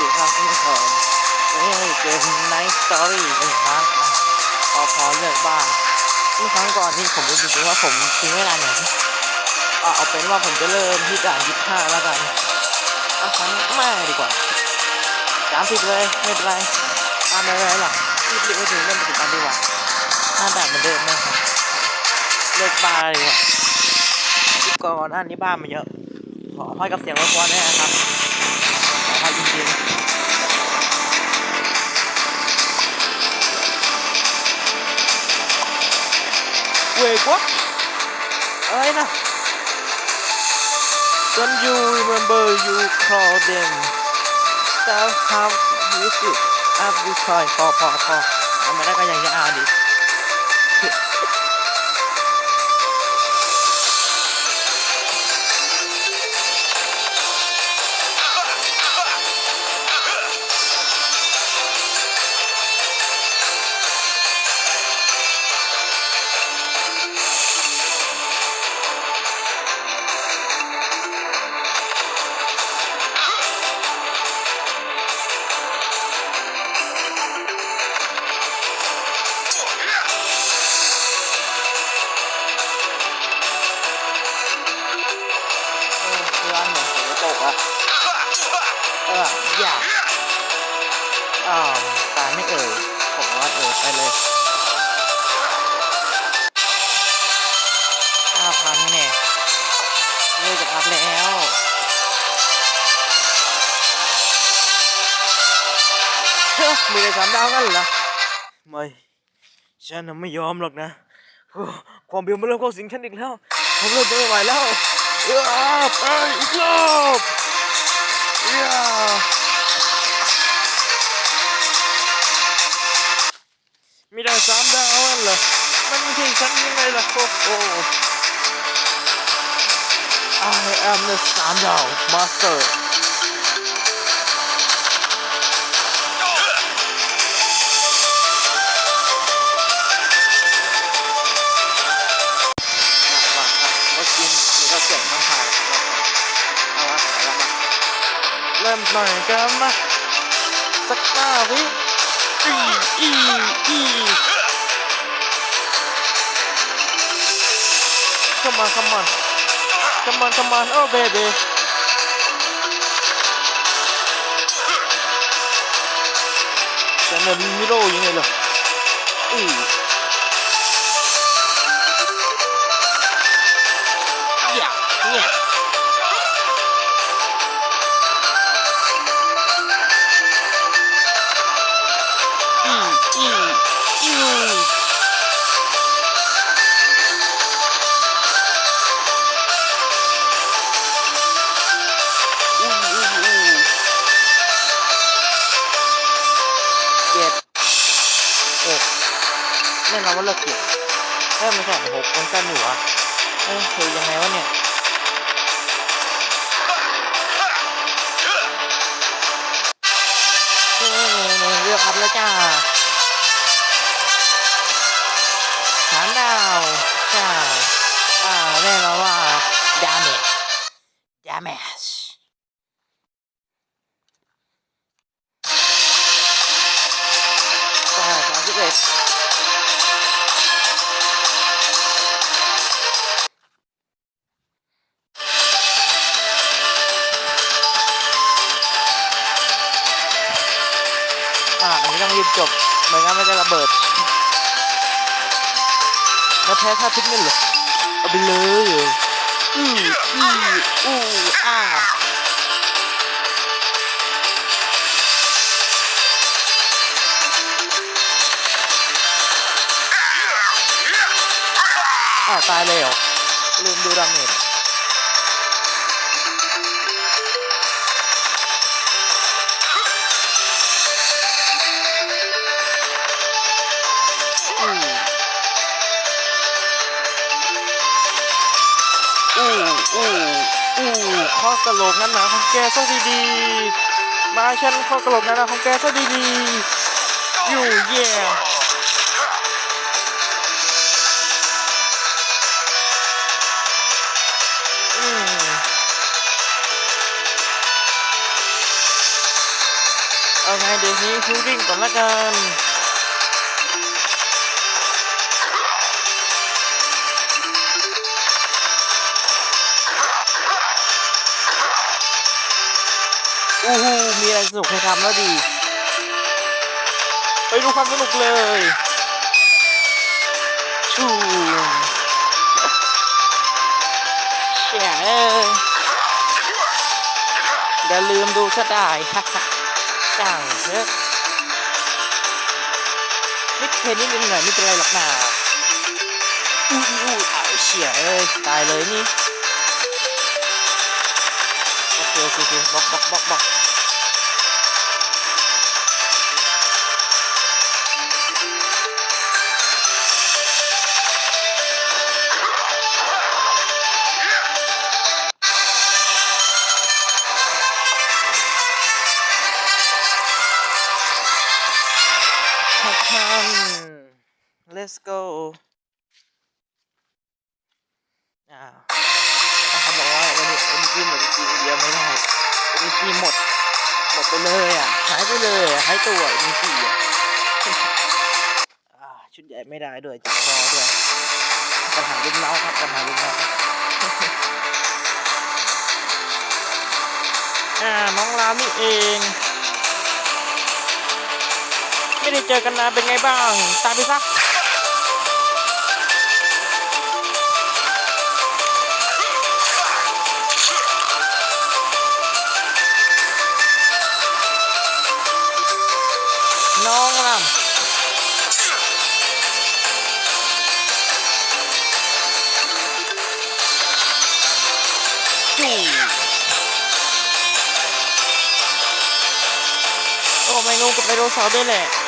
ดีครับคุณผู้ชมวันนี้เราอยู่เกม Night Story นอีกครั้งอะพอพอเลือกบ้านเมื่อครั้งก่อนนี่ผมรู้จริงๆว่าผมทิ้งเวลาไหนอะเอาเป็นว่าผมจะเริ่มที่ด่านยี่ห้าแล้วกันอะครั้งแม่ดีกว่าสามสิบเลยไม่เป็นไรตามไปเลยหรอกรีบๆไปถึงเริ่มปฏิบัติดีกว่าห้าด่านเหมือนเดิมนะครับเลือกบ้านดีกว่าคลิปก่อนหน้านี้บ้ามันเยอะขออภัยกับเสียงรบกวนด้วยนะครับขออภัยจริงๆ เวกวะอะไรนะ Don't you remember you call them Still how you should have you try พอพอพอเอาไม่ได้ก็ยังจะอ่านดิ กอะเอออยากอ่าตายไม่เอ่ยผมว่าเอ่ยไปเลยห้าพันเนี่ยเลิกจะอัพแล้วเฮ้ยมีแต่สามดาวกันเหรอไม่ฉันน่ะไม่ยอมหรอกนะ ความเบียวมันเริ่มเข้าสิงฉันอีกแล้วผมเริ่มจะไม่ไหวแล้ว Up, ej, klop! Ja! Mình đang dám đau anh là Mình thì sẵn như này là khô oh. I am the standout master หน่อยก็มาสักหน้าพี่อีอีอีขมันขมันขมันขมันโอ้เบเบแต่เนี่ยมิโร่ยังไงล่ะอี แน่นอนว่าเกเจ็ดเอ้ยไม่ใช่หกมันกันอยู่วะเอ้ยคือยังไงวะเนี่ยเออเลือกอัพแล้วจ้าสามดาวจ้าอ่าแน่นอนว่า damage damage อ่า แล้าพิกนั่นเหรอเอาไปเลยอืออืออู้อ่าอ้าวตายเลยเหรอลืมดูดาเมจ ข้อกระโหลกนั้นหนาของแกซะดีๆ มาฉันข้อกระโหลกนั้นหนาของแกซะดีๆ อยู่เย่อืมเอาไงเดี๋ยวนี้ฮิวริ่งก่อนละกัน อู้หูมีอะไรสนุกให้ทำแล้วดีไปดูความสนุกเลยชูเชี่ยเอ้ยอย่าลืมดูซะได้ช่างเถอะนิดเพนนิดนึงหน่อยไม่เป็นไรหรอกนาอู้อู้อู้อ้าวเชี่ยเอ้ยตายเลยนี่โอเคโอเคโอเคบล็อกบล็อกบล็อกบล็อก เลยอะหายตัวเอ็นจีอะอ่าชุดใหญ่ไม่ได้ด้วยจับคอด้วยปัญหาลุมเล้าครับปัญหาลุมเล้าอ่าน้องรามนี่เอง ไม่ได้เจอกันนานเป็นไงบ้าง ตามไปซะ น้องล่ะจู่โอ้ไม่งูกับไดโนเสาร์ด้วยแหละ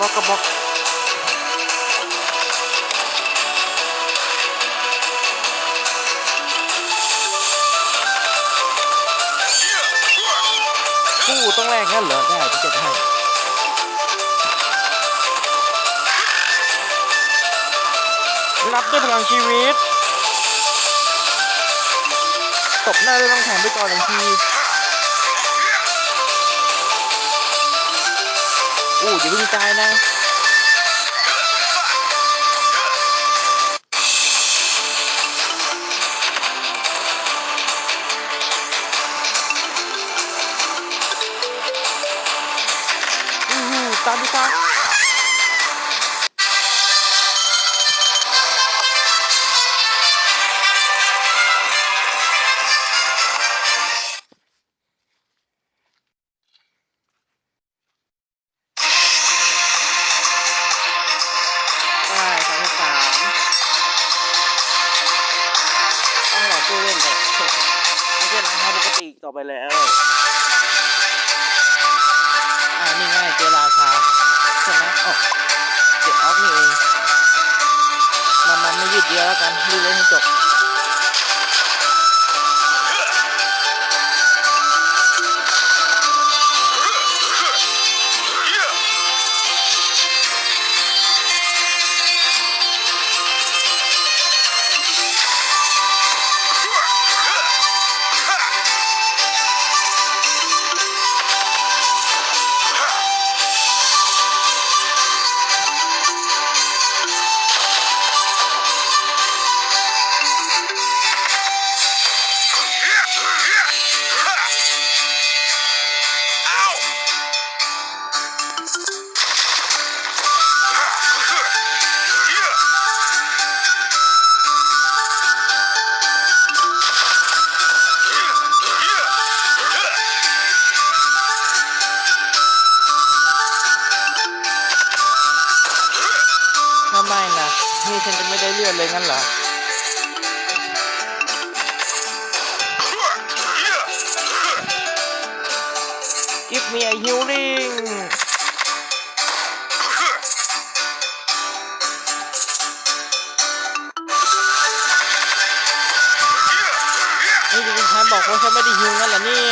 บอกกับบอกคู่ต้องแรกงั้นเหรอ ได้ที่จะให้รับด้วยพลังชีวิต ตบหน้าด้วยต้องแถมไปก่อนหนึ่งที อู้อย่าเพิ่งตายนะตามไปตาม มามันไม่ยืดเยื้อแล้วกันรีบเล่นให้จบ นี่ฉันจะไม่ได้เลือดเลยงั้นเหรอ Give me a healing นี่จริงๆฉันบอกว่าฉันไม่ได้ฮิวงั้นเหรอเนี่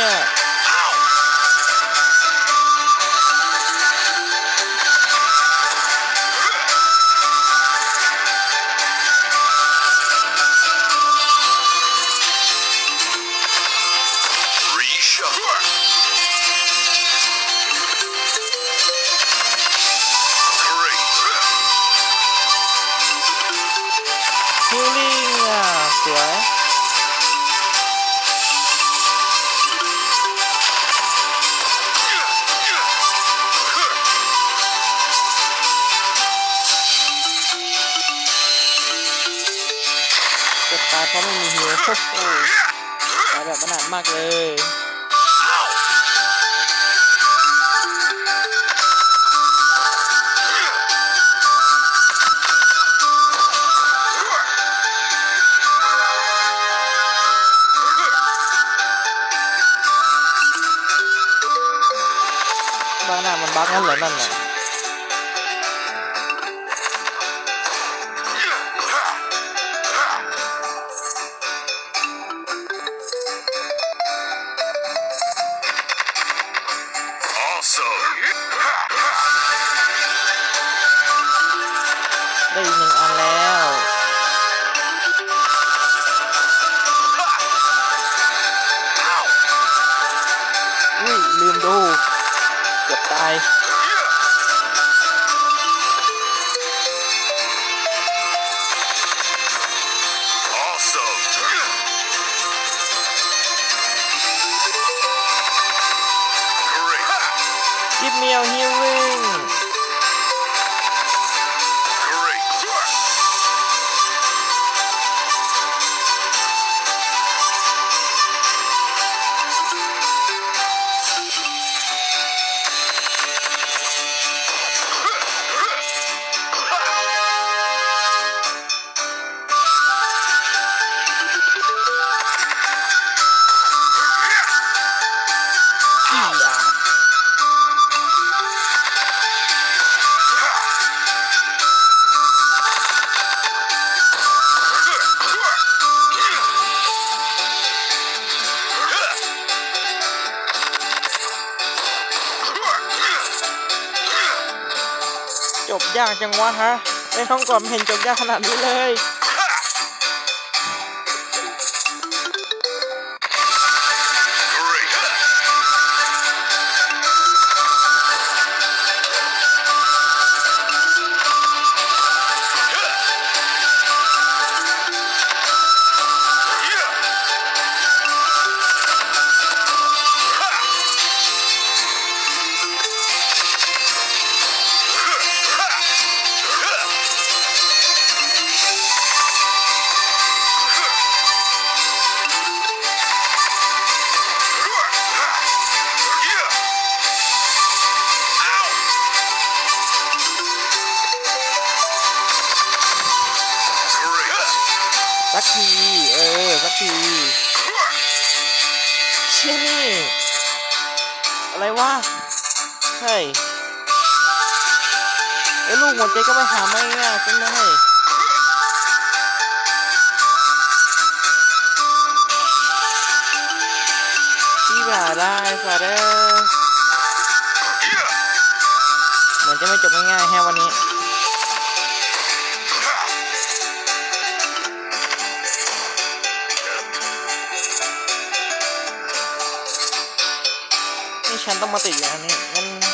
มากเลยบ้าหน้ามันบักงั้นเหรอนั่นน่ะ ลืมดู เกือบตาย ยากจังวะฮะในท้องก่อนไม่เห็นจบยากขนาดนี้เลย หัวใจก็ไม่หาไม่ง่ายจังเลยที่บ่าได้สัตว์เอ้ยเหมือนจะไม่จบง่ายๆแฮะวันนี้นี่ฉันต้องมาติดอย่างนี้งั้น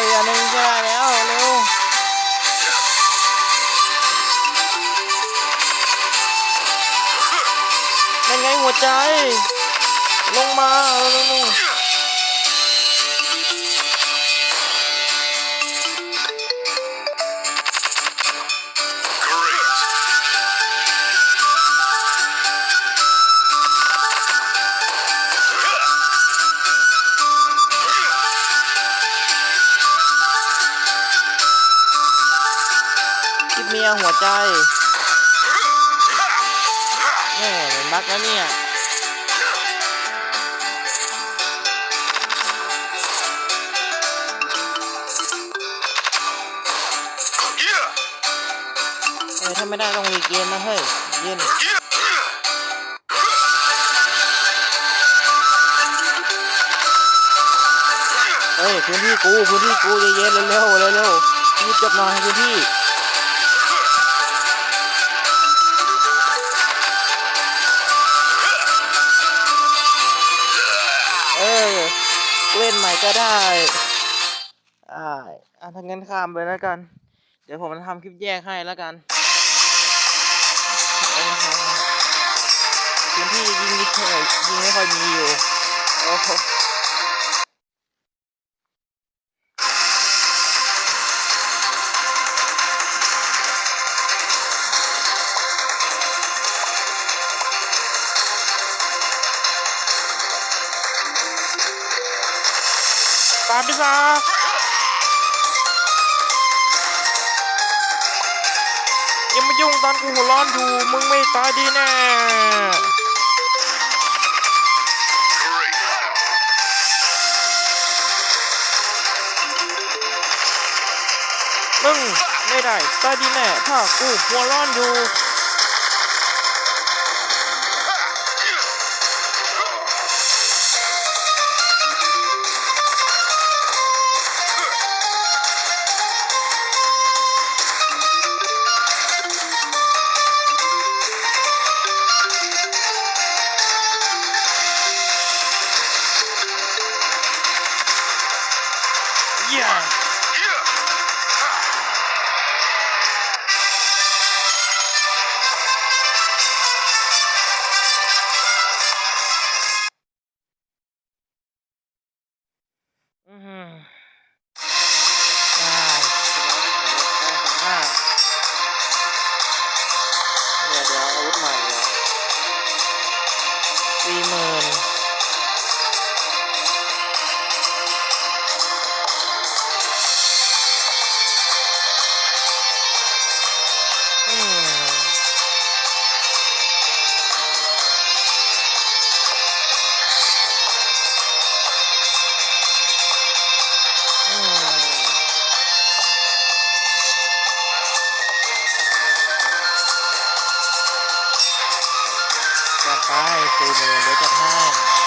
เอาใจอันหนึงก็ได้แล้วเร็วนั่นไงหัวใจ ลงมาเร็ว ๆคิดเมียหัวใจแม่เหมือนมักแล้วเนี่ยเออถ้าไม่ได้ต้องรีเกมนะเฮ้ยเย็นเฮ้ยพื้นที่กูพื้นที่กูเย็นๆเร็วๆเร็วๆรีบจับหน่อยคุณพี่ เล่นใหม่ก็ได้อ่าอะถ้างั้นข้ามไปแล้วกัน เดี๋ยวผมจะทำคลิปแยกให้แล้วกันเออพื้นที่ยิงไม่ค่อยยิงไม่ค่อยมีอยู่ โอ้โหะยังไม่ยุ่งตอนกูหัวร้อนอยู่ มึงไม่ตายดีแน่มึงไม่ได้ตายดีแน่ถ้ากูหัวร้อนอยู่ ไปสี่หมื่นเดี๋ยวจัดให้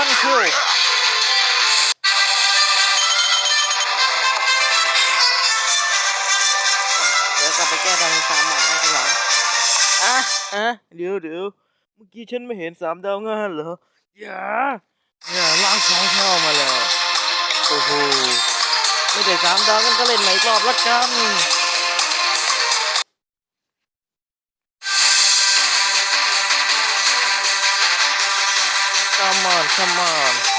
วันช็อตวันคิวเดี๋ยวกลับไปแก้ดาวสามใหม่ให้ทีหลังอะอะเดี๋ยวเดี๋ยวเมื่อกี้ฉันไม่เห็นสามดาวงานเหรออย่าอย่าล้างสองเท่ามาแล้วโอ้โหไม่ได้สามดาวกันก็เล่นใหม่อีกรอบละกัน Come on, come on.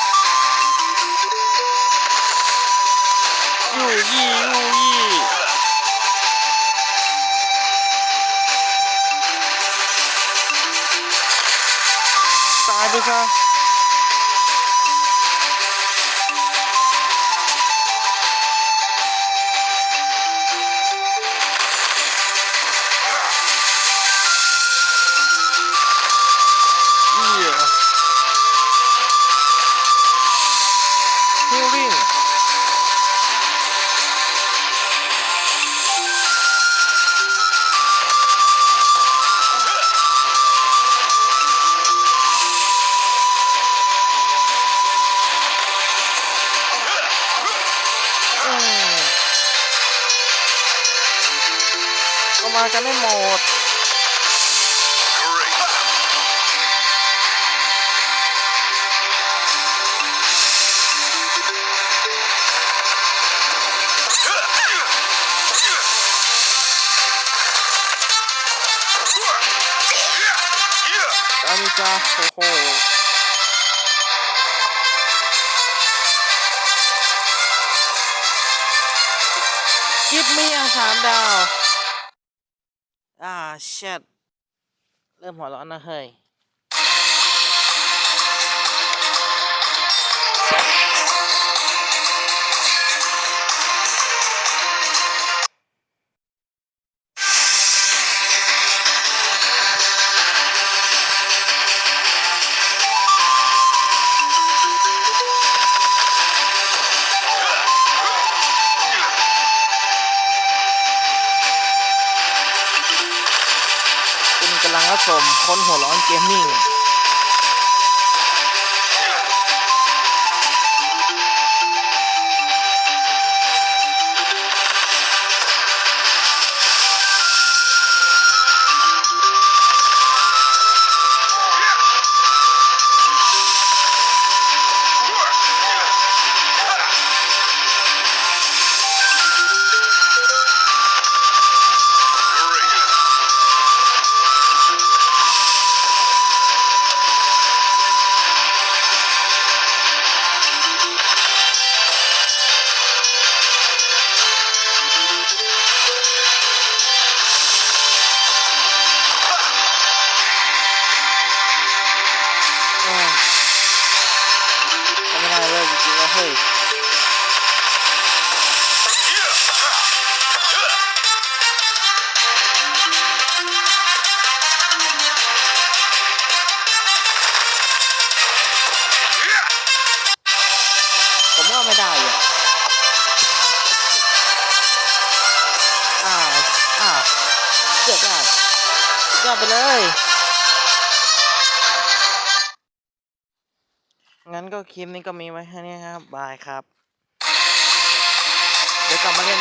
ยูยี่ยูยี่ตา Healing อืมก็มากันไม่หมด กิฟมีอาสามดาว อ่าเช็ดเริ่มหัวร้อนนะเฮ้ย คลิปนี้ก็มีไว้แค่นี้ครับ บายครับ เดี๋ยวกลับมาเล่น